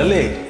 Bora!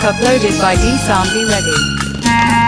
track uploaded by D Sambi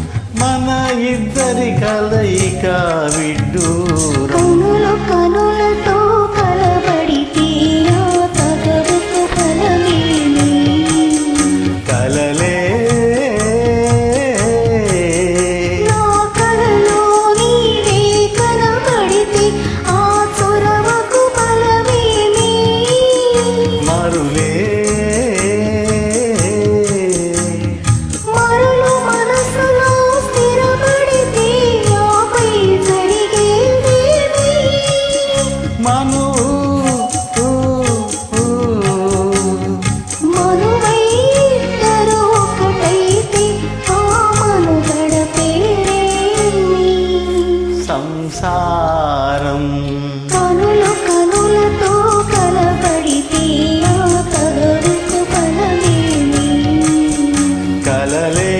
మన ఇద్దరి కలయిక విడ్డూరం. సంసారం. కనులు కనులతో కలబడితే కలలే